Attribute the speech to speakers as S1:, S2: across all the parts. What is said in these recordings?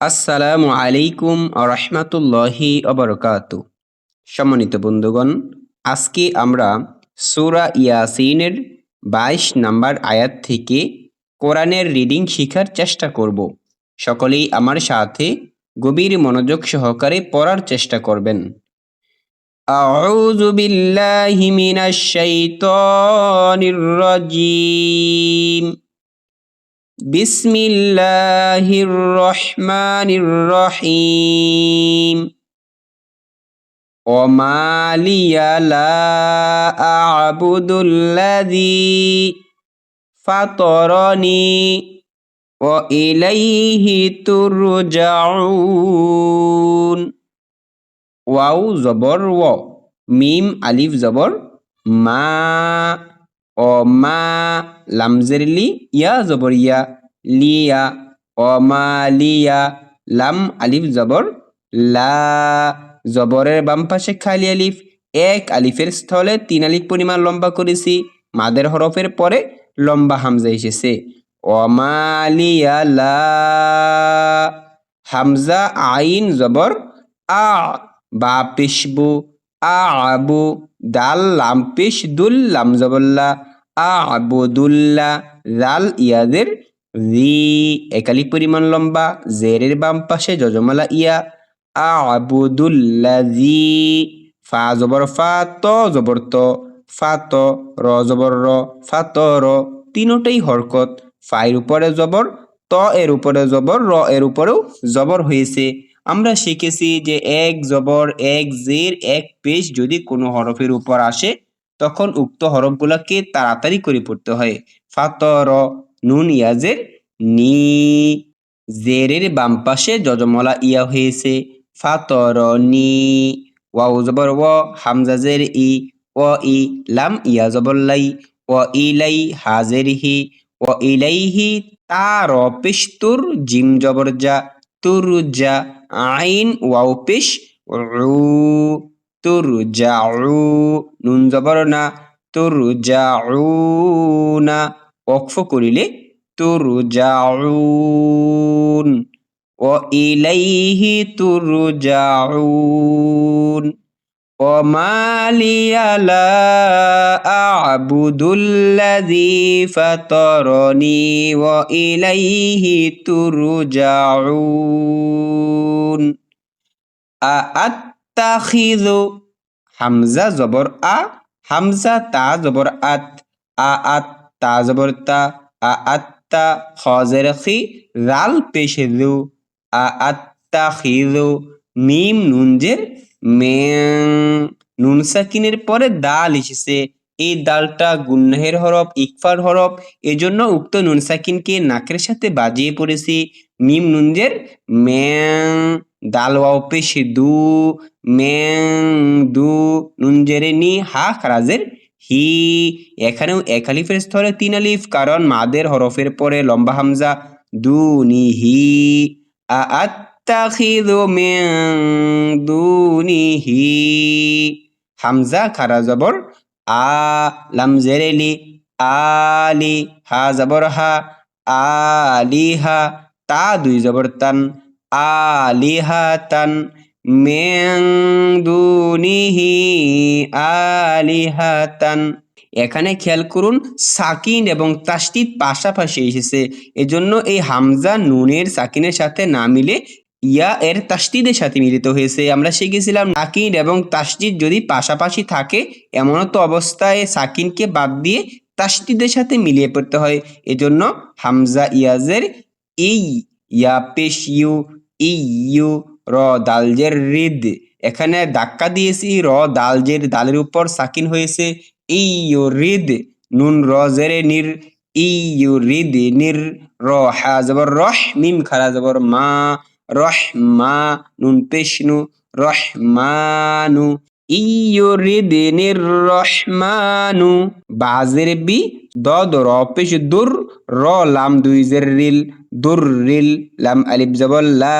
S1: আসসালামু আলাইকুম রহমাতুল্লাহি অবরকাত সম্মানিত বন্ধুগণ আজকে আমরা সূরা ইয়াসিনের বাইশ নাম্বার আয়াত থেকে কোরআনের রিডিং শেখার চেষ্টা করব সকলেই আমার সাথে গভীর মনোযোগ সহকারে পড়ার চেষ্টা করবেন أعوذ بالله من الشيطان الرجيم بسم الله الرحمن الرحيم وما لي لا أعبد الذي فطرني وإليه ترجعون ওয়াও জবর ও মিম আলিফ জবর মা ও মা লামজেরলি ইয়া জবর ইয়া লিয়া ও মা লিয়া লাম, আলিফ, জবর, লা, জবরের বাম পাশে খালি আলিফ, এক আলিফের স্থলে তিন আলিফ পরিমাণ লম্বা করেছি, মাদের হরফের পরে লম্বা হামজা এসেছে। অমালিয়া, লা, হামজা, আইন, জবর, আ, বা পেশবু আবু, দাল, লাম, পেশ, দুল, লাম জবল্লা আবুদুল্লা জাল ইয়াদের রি একালি পরিমাণ লম্বা, জেরের বাম পাশে যজমালা ইয়া আ আবুদুল্লা জি ফা জবর ফা, ত জবর ত, ফা ত, র জবর র, ফা ত র, তিনোটাই হরকত। ফাইর উপরে জবর, ত এর উপরে জবর, র এর উপরেও জবর হয়েছে। আমরা শিখেছি যে এক জবর, এক জের, এক পেশ যদি কোনো হরফের উপর আসে, তখন উক্ত হরফগুলোকে তাড়াতাড়ি করে পড়তে হয়। ফাতর নুন ইয়াজের নি, জেরের বাম পাশে যজমলা ইয়া হয়েছে। ফাতর, নি, ওয়াও জবর, ও, হামজা জের, ই, ও, ই, লাম, ইয়া জবর, লাই, ও ইলাই হাজের হি ও ইলাইহি তার পেশতুর জিম, জবর যা তুরজা আইন, ওয়াও, পেশ উ তুরজাউ নুন জবর, না তুরজাউনা ওকফ করিলে তুরজাউন ও ইলাইহি তুরজাউন وما لي لا أعبد الذي فطرني وإليه ترجعون أأتخذ হামজা জবর আ হামজা তা জবর আত আ আত তা জবর আ আত্তা খজের রাল পেশে দু আ আত্তা খিদু মিম নুনজের মেং নুন সাকিনের পরে দাল এসেছে। এই দালটা গুন্নাহের হরফ, ইকফার হরফ, এজন্য উক্ত নুন সাকিনকে নাকের সাথে বাজিয়ে পড়েছি। মিম নুনজের ম্যাং দাল ওয়াও পেশে দু ম্যাং দু নুন জেরে নি হা খারাজের হি, এখানেও এক আলিফের স্তরে তিন আলিফ, কারণ মাদের হরফের পরে লম্বা হামজা, দু, নি, হি। দুনিহি হামজা, খারা জবর, আ, লাম জেরেলি আলি হা জবর, হা আলিহা তা দুই জবর তান আলিহাতান আলিহাতান। এখানে খেয়াল করুন, সাকিন এবং তাসদিদ পাশাপাশি এসেছে। এজন্য এই হামজা নুনের সাকিনের সাথে না মিলে ইয়া এর তাসদিদের সাথে মিলিত হয়েছে। আমরা শিখেছিলাম সাকিন এবং তাসদিদ যদি পাশাপাশি থাকে এমনত অবস্থায় সাকিনকে বাদ দিয়ে তাসদিদের সাথে মিলিয়ে পড়তে হয়। এজন্য হামজা ইয়াজের এই ইয়া পেশ ইউ ইউ র দালজের রিদ এখানে ধাক্কা দিয়েছি, র দালজের দালের উপর সাকিন হয়েছে। ইউ রিদ নুন র জেরে নির। ইউ রিদ নির র হা জবর রহ, মিম খারা জবর মা, রহ মা, নুন পেশনু রহমানু ইউ রিদ নির রহমানু বাজের বি দ দ র পেশ দুর, র লাম দুই জের রিল, দুর রিল, লাম আলিফ জবর লা।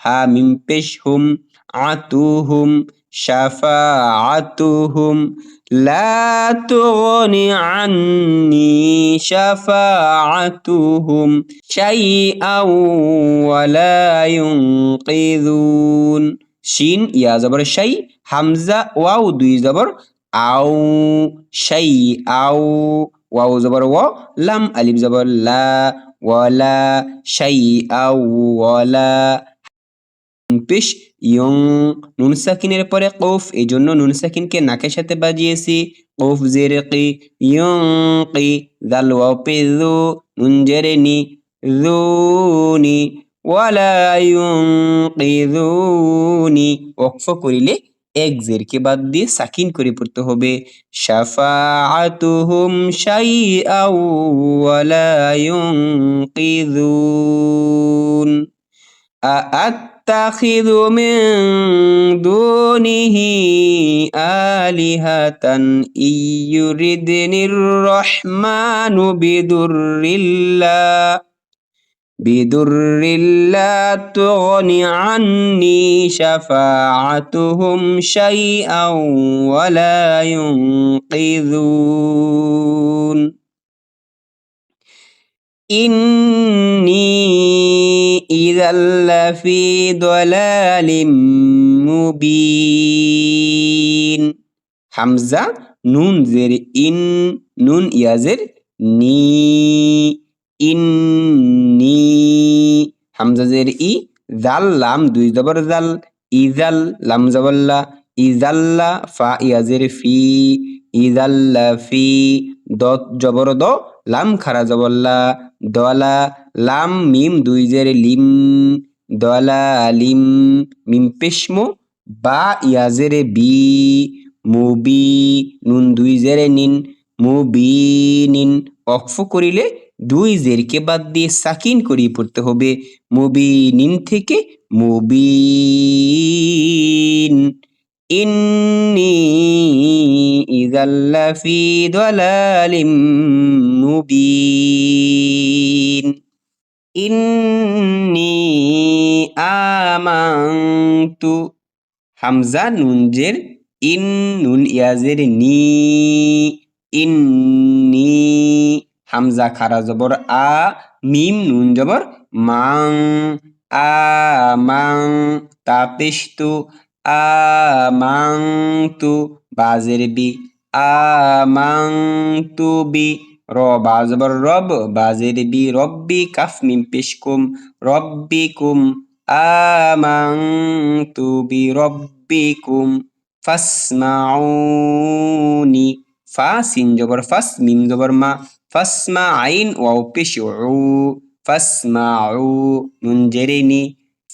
S1: হা মিম পেশ হুম আতুহুম, শাফাআতুহুম লা তুগনি আন্নি শাফাআতুহুম, শাইআও ওয়া লা ইউনকিযুন শিন, ইয়া জবর শাই, হামজা, ওয়াও, দুই জবর, আও শাই আও ওয়াও জবর ওয়া লাম আলিফ জবর লা, ওয়ালা শাই আও ওয়ালা পেশ ইয়ং নুন সাকিনের পরে কৌফ এই জন্য নুন সাকিনকে নাকের সাথে বাজিয়েছি। কৌফ জেরে কি, ইয়ং কি দাল ওয়াও পে জু, নুন জেরে নি জুনি ওয়ালা ইউনকিযুনি ওকফ করিলে এক জেরকে বাদ দিয়ে সাকিন করে পড়তে হবে। শাফাআতুহুম শাইআও, ওয়ালা ইউনকিযুন أأتخذ من دونه آلهة إن يردني الرحمن بضر لا بضر لا تغن عني شفاعتهم شيئا ولا ينقذون. ইন্নি ইদাল্লাফি দলালিম মুবিন হামজা নুন জের ইন নুন ইয়াজের নি ইন্নি হামজা জের ই জাল লাম দুই জবর জাল ইজাল লাম জবল্লা ইজাল্লা ফা ইয়াজের ফি ইজাল্লা ফি, দ, জবর দ লাম খারা জবল্লা, দলা, লাম, মিম, দুই জের লিম, দলা, লিম, মিম পেশমো, বা ইয়াজেরে বি মুবি নুন, দুই জেরে নিন মুবি নিন। অক্ফ করিলে দুই জেরকে বাদ দিয়ে সাকিন করিয়ে পড়তে হবে। মুবিনিন থেকে মুবিন ইন্নি হামজা নুনজের ইন নুন ইয়াজের নি ইন্নি হামজা খারা জবর আ মিম নুন জবর মাং আমাং তাপিস্তু আমাংতু বাজের বি আমাংতু বি র বাজবর রব বাজের বি রব্বি কাফ মিম পেশকুম রব্বিকুম আমাংতু বি রব্বিকুম ফাসমাউনি ফা সিন জবর ফাস মিম জবর মা ফাসমা আইন ওয়াও পেশ ফাসমাউ নুন জেরেনি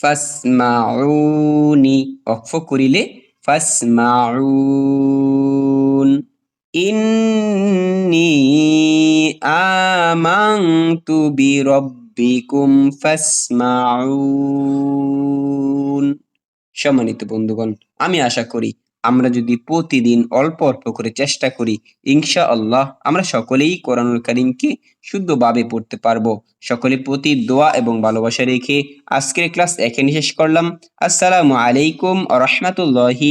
S1: ফাসমাউনি অক্ষ করিলে ফাসমাউন ইন্নি আমাংতু বিরব্বিকুম ফাসমাউন সম্মানিত বন্ধুগণ আমি আশা করি আমরা যদি প্রতিদিন অল্প অল্প করে চেষ্টা করি ইনশা আল্লাহ আমরা সকলেই কোরআনুল করিমকে শুদ্ধভাবে পড়তে পারব। সকলে প্রতি দোয়া এবং ভালোবাসা রেখে আজকের ক্লাস এখানে শেষ করলাম। আসসালামু আলাইকুম রহমতুল্লাহি